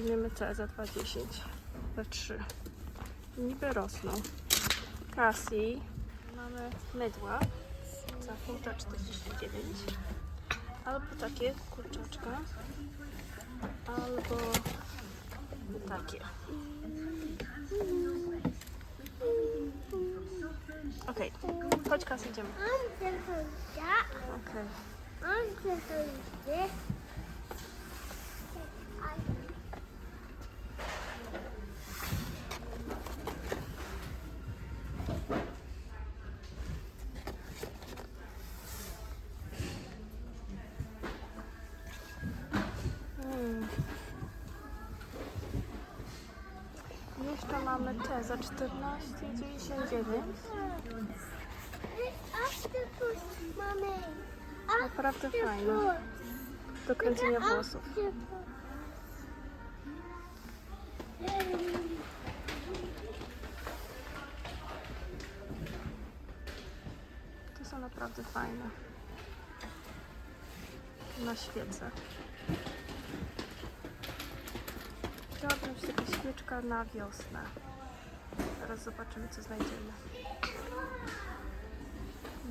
Weźmiemy te za 2,10. Za 3. Niby rosną. Cassie. Mamy mydła za funta 49. Albo takie kurczaczka. Albo takie. Okej, chodź Kas, idziemy. Okej. on te za 14,99. Octopus, mamy. Naprawdę fajne. Do kręcenia włosów. To są naprawdę fajne. Na świece. Chciałabym się taka świeczka na wiosnę. Teraz zobaczymy, co znajdziemy.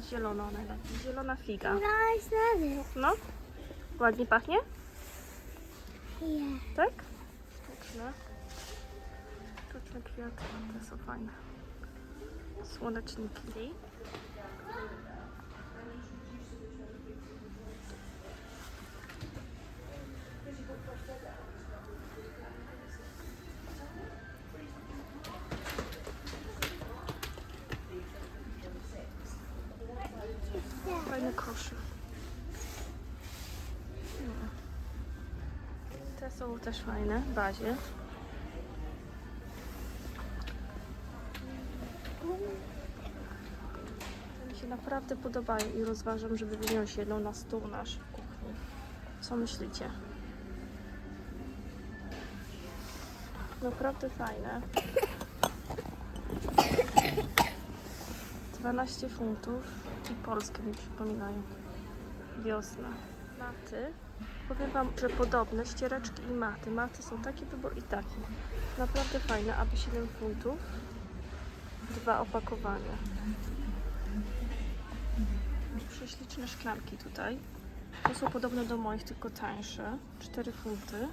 Zielona najlepiej. Zielona figa. Nice, nice. No? Ładnie pachnie? Yeah. Tak? Sztuczne. Sztuczne kwiaty. Te są fajne. Słoneczniki. Kosze. Te są też fajne w bazie. Te mi się naprawdę podobają i rozważam, żeby wyjąć jedną na stół nasz w kuchni. Co myślicie? Naprawdę fajne. 12 funtów polskie mi przypominają. Wiosna. Maty. Powiem Wam, że podobne ściereczki i maty. Maty są taki wybór i taki. Naprawdę fajne, aby 7 funtów. Dwa opakowania. Prześliczne szklanki tutaj. To są podobne do moich, tylko tańsze. 4 funty.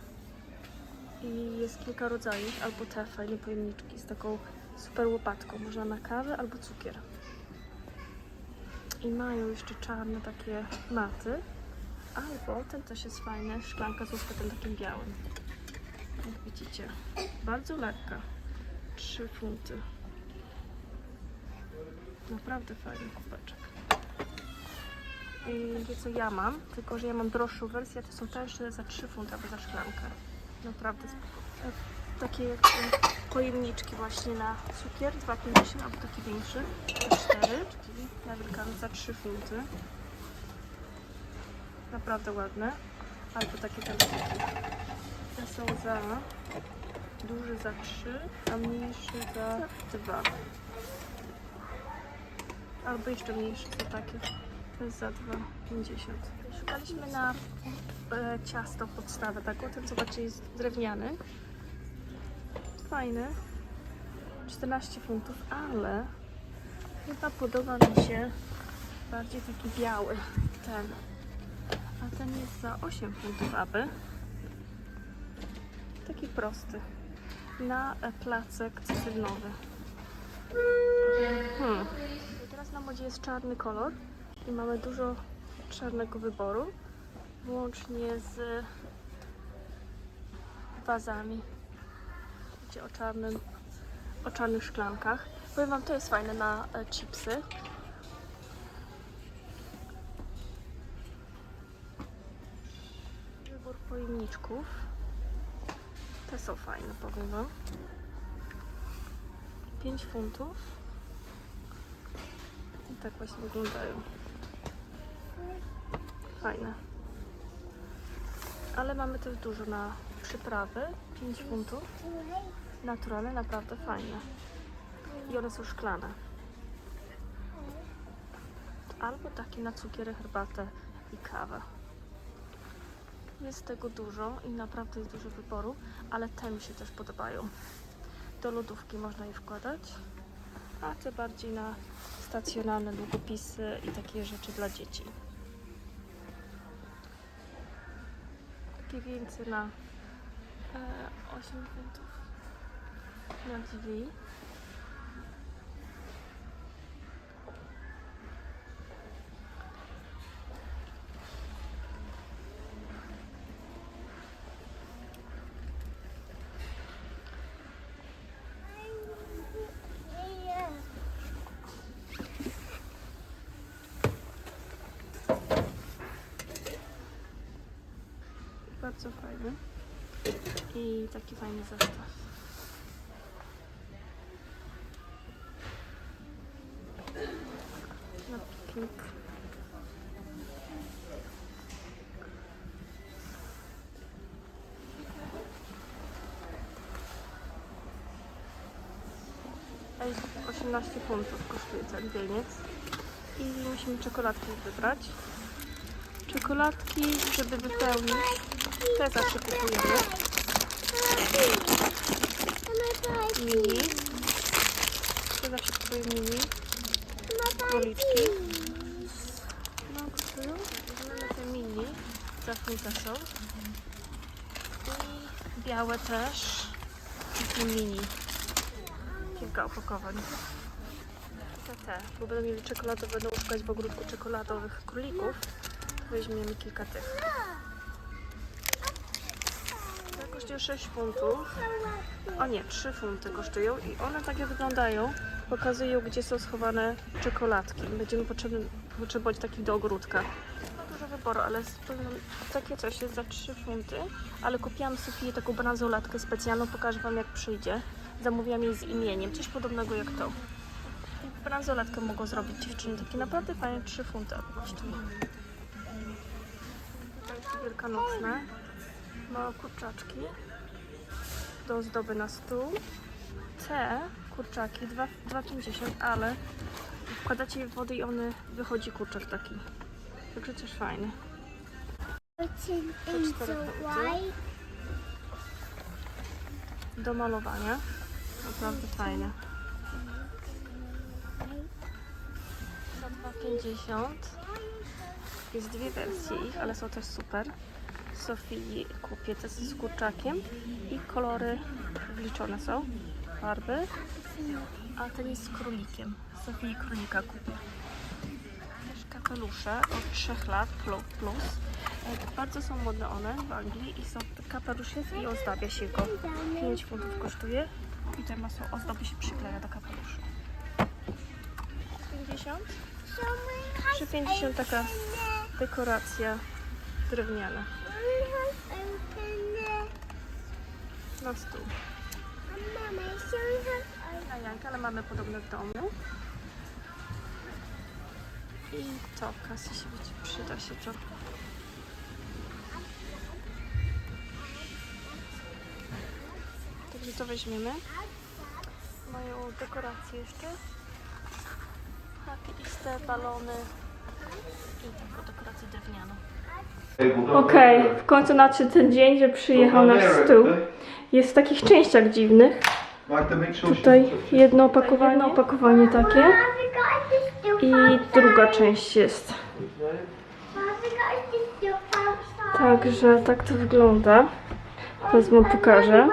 I jest kilka rodzajów, albo te fajne pojemniczki z taką super łopatką. Można na kawę albo cukier. I mają jeszcze czarne takie maty. Albo ten też jest fajny, szklanka z łopatem takim białym. Jak widzicie. Bardzo lekka. 3 funty. Naprawdę fajny kubeczek. I wie co ja mam, tylko że ja mam droższą wersję, to są tańsze za 3 funty albo za szklankę. Naprawdę spoko. Tak, Takie te pojemniczki właśnie na cukier, 2,50 albo taki większy, za 4, czyli na Wielkanoc za 3 funty. Naprawdę ładne. Albo takie telewizje. Te są za duży za 3, a mniejszy za 2. Albo jeszcze mniejszy za takie. To jest za 2,50. Szukaliśmy na e, ciasto podstawę taką. Ten zobaczcie jest drewniany. Fajny. 14 funtów, ale chyba podoba mi się bardziej taki biały ten. A ten jest za 8 funtów aby. Taki prosty. Na e, placek cytrynowy. Hmm. Teraz na modzie jest czarny kolor i mamy dużo czarnego wyboru. Włącznie z wazami. Widzicie o czarnym, o czarnych szklankach. Powiem Wam, to jest fajne na e, chipsy. Wybór pojemniczków. Te są fajne, powiem Wam. 5 funtów. I tak właśnie wyglądają. Fajne. Ale mamy też dużo na przyprawy. 5 funtów. Naturalne, naprawdę fajne. I one są szklane. Albo takie na cukier, herbatę i kawę. Jest tego dużo i naprawdę jest dużo wyboru, ale te mi się też podobają. Do lodówki można je wkładać, a te bardziej na stacjonarne długopisy i takie rzeczy dla dzieci. Takie więcej na e, 8 funtów na drzwi. Bardzo fajny. I taki fajny zestaw. 18 funtów kosztuje ten wieniec. I musimy czekoladki wybrać. Czekoladki, żeby wypełnić. Te zawsze kupujemy. Mini. Te zawsze kupujemy mini. Króliczki. No, kosztują. Te mini. Zamknięte są. I białe też. Takie mini. Kilka opakowań. Te, te, bo będą mieli czekoladowe, będą szukać w ogródku czekoladowych królików. To weźmiemy kilka tych. To kosztuje 6 funtów. O nie, 3 funty kosztują i one takie wyglądają. Pokazują, gdzie są schowane czekoladki. Będziemy potrzebować takich do ogródka. Dużo wyboru, ale takie coś jest za 3 funty. Ale kupiłam Sofię taką bransoletkę specjalną, pokażę Wam jak przyjdzie. Zamówiłam jej z imieniem, coś podobnego jak to. Bransoletkę mogą zrobić dziewczyny, takie naprawdę fajne 3 funty. Tutaj są wielkanocne. Małe kurczaczki do ozdoby na stół. Te kurczaki 2 2,50, ale wkładacie je w wodę i one wychodzi kurczak taki. Także też fajny. Do malowania. Naprawdę fajne. Za 2,50. Jest dwie wersje ich, ale są też super. Sofii kupię te z kurczakiem i kolory wliczone są, farby. A ten jest z królikiem. Sofii królika kupię. Też kapelusze od 3 lat plu- plus. E, Bardzo są modne one w Anglii i są kapelusz jest i ozdabia się go. 5 funtów kosztuje i te masło ozdoby się przykleja do kapelusza. 50? Przy 50 taka dekoracja drewniana na stół. Na Janka, ale mamy podobne w domu. I to, kasy się będzie, przyda się to. To weźmiemy. Mają dekoracje jeszcze. Easter, balony i taką dekorację drewnianą. Okej, w końcu nadszedł ten dzień, że przyjechał nasz stół. Jest w takich częściach dziwnych. Tutaj jedno opakowanie, jedno opakowanie takie i druga część jest. Także tak to wygląda. Teraz wam pokażę.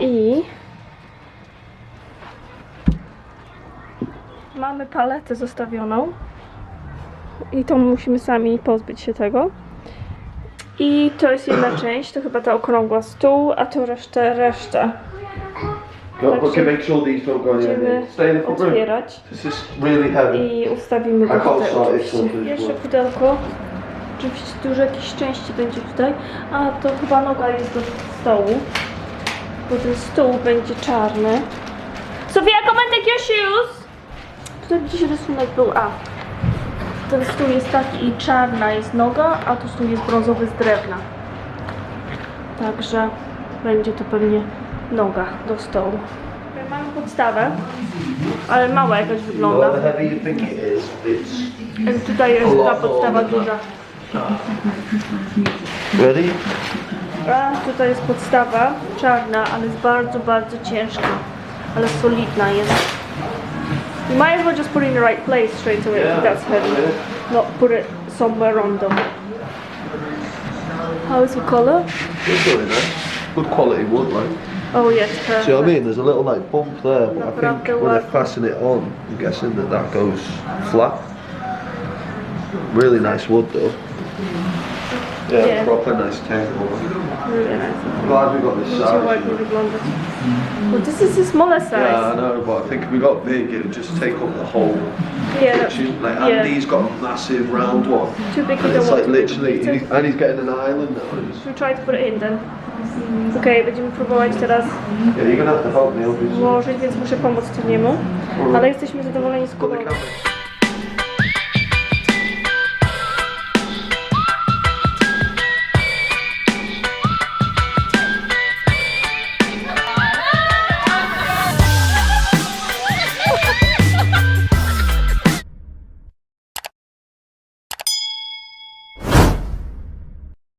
I mamy paletę zostawioną. I to musimy sami pozbyć się tego. I to jest jedna część, to chyba ta okrągła stół, a to resztę, reszta. Look, okay, make sure these don't go in. Stay in the room. otwierać This is really heavy. i ustawimy go tutaj oczywiście. Jeszcze pudełko. Oczywiście dużo jakiejś części będzie tutaj. A to chyba noga jest do stołu. Bo ten stół będzie czarny. Sofia, take your shoes! Tutaj gdzieś rysunek był. A. Ten stół jest taki i czarna jest noga, a tu stół jest brązowy z drewna. Także będzie to pewnie noga do stołu. Mamy podstawę, ale mała jakaś wygląda. It's Tutaj jest ta podstawa duża. Ready? A tutaj jest podstawa czarna, ale jest bardzo, bardzo ciężka. Ale solidna jest. You might as well just put it in the right place straight away if that's heavy. Not put it somewhere random. How is the color? It's really nice. Good quality wood, like. Oh yes, perfect. See what I mean? There's a little like bump there, but I think when they ładnie. fasten it on, I'm guessing that that goes flat. Really nice wood though. Yeah, Yeah. proper nice table. Really nice. Glad we got this Musi size. ładnie wyglądać. Mm-hmm. Well, this is the smaller size. Yeah, I size. know, but I think if we got big, it would just take up the whole Yeah, that- kitchen. Like yeah. Andy's got a massive round one. Too big, you And don't it's want like too big. literally, It's he's- and he's getting an island now. It's- Should we try to put it in then? Okej, będziemy próbować teraz Yeah, you're gonna have to help me, obviously. włożyć, więc muszę pomóc Toniemu. Ale jesteśmy zadowoleni z Put the koloru. camera.